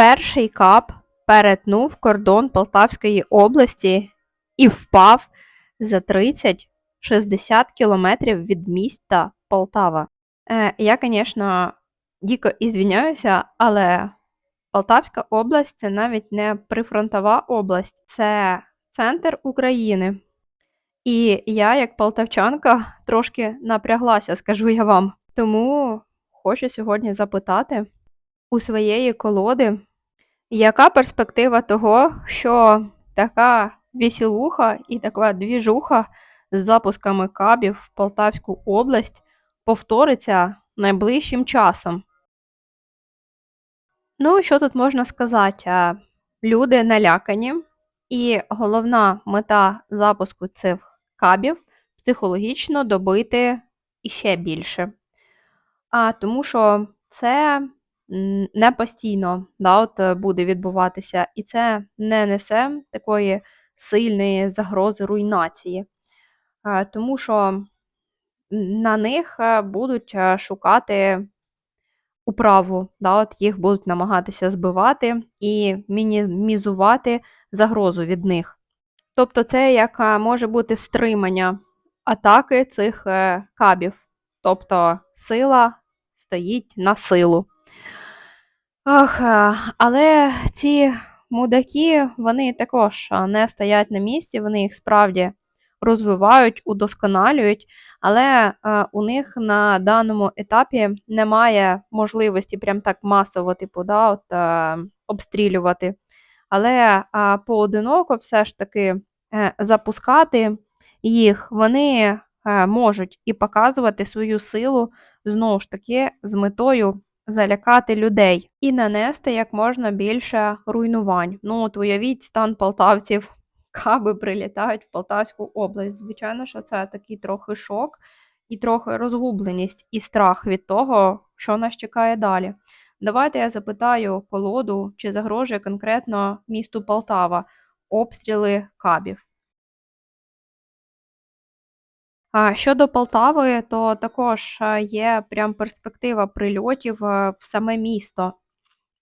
Перший кап перетнув кордон Полтавської області і впав за 30-60 кілометрів від міста Полтава. Е, я, звісно, дико ізвиняюся, але Полтавська область це навіть не прифронтова область, це центр України. І я, як полтавчанка, трошки напряглася, скажу я вам. Тому хочу сьогодні запитати у своєї колоди, яка перспектива того, що така веселуха і така двіжуха з запусками кабів в Полтавську область повториться найближчим часом? Ну, що тут можна сказати? Люди налякані, і головна мета запуску цих кабів психологічно добити іще більше. А, Тому що це не постійно да, от, е, буде відбуватися, і це не несе такої сильної загрози руйнації. Тому що на них е, будуть е, шукати управу, да, от їх будуть намагатися збивати і мінімізувати загрозу від них. Тобто це як е, може бути стримання атаки цих е, кабів. Тобто сила стоїть на силу. Ох, е, але ці мудаки, вони також е, не стоять на місці, вони їх справді розвивають, удосконалюють, але е, у них на даному етапі немає можливості прям так масово, типу, да, от, обстрілювати. Але поодиноко все ж таки запускати їх вони можуть і показувати свою силу знову ж таки з метою залякати людей і нанести як можна більше руйнувань. Ну, от уявіть стан полтавців, каби прилітають в Полтавську область. Звичайно, що це такий трохи шок і трохи розгубленість і страх від того, що нас чекає далі. Давайте я запитаю колоду, чи загрожує конкретно місту Полтава обстріли кабів. Щодо Полтави, то також є прям перспектива прильотів в саме місто.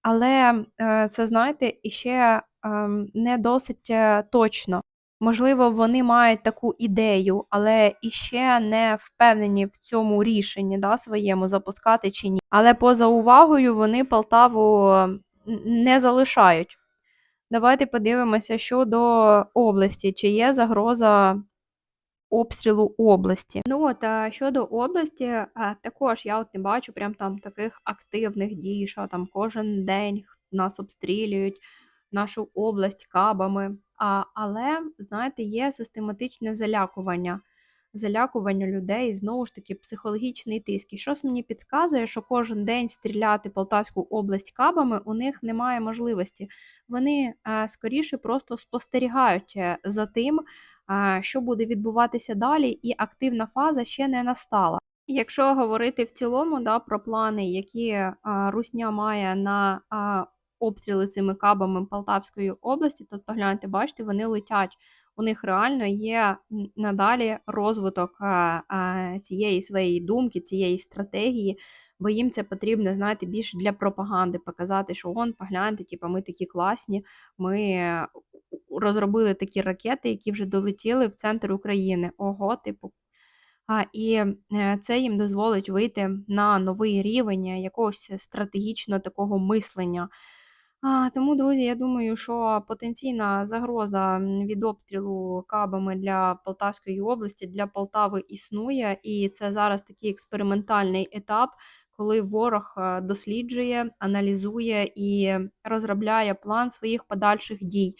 Але е, це, знаєте, іще ем, не досить е, точно. Можливо, вони мають таку ідею, але іще не впевнені в цьому рішенні да, своєму запускати чи ні. Але поза увагою вони Полтаву не залишають. Давайте подивимося щодо області, чи є загроза обстрілу області. Ну от а щодо області, також я от не бачу прям там таких активних дій, що там кожен день нас обстрілюють, нашу область кабами. А, Але, знаєте, є систематичне залякування. Залякування людей, знову ж таки, психологічний тиск. І щось мені підказує, що кожен день стріляти Полтавську область кабами у них немає можливості. Вони е, скоріше просто спостерігають е, за тим, що буде відбуватися далі, і активна фаза ще не настала. Якщо говорити в цілому да, про плани, які Русня має на обстріли цими кабами Полтавської області, то погляньте, бачите, вони летять. У них реально є надалі розвиток цієї своєї думки, цієї стратегії, бо їм це потрібно, знаєте, більше для пропаганди, показати, що он, погляньте, типу, ми такі класні, ми розробили такі ракети, які вже долетіли в центр України. Ого, типу. А, І е, це їм дозволить вийти на новий рівень якогось стратегічного такого мислення. А, Тому, друзі, я думаю, що потенційна загроза від обстрілу кабами для Полтавської області, для Полтави існує, і це зараз такий експериментальний етап, коли ворог е, досліджує, аналізує і розробляє план своїх подальших дій.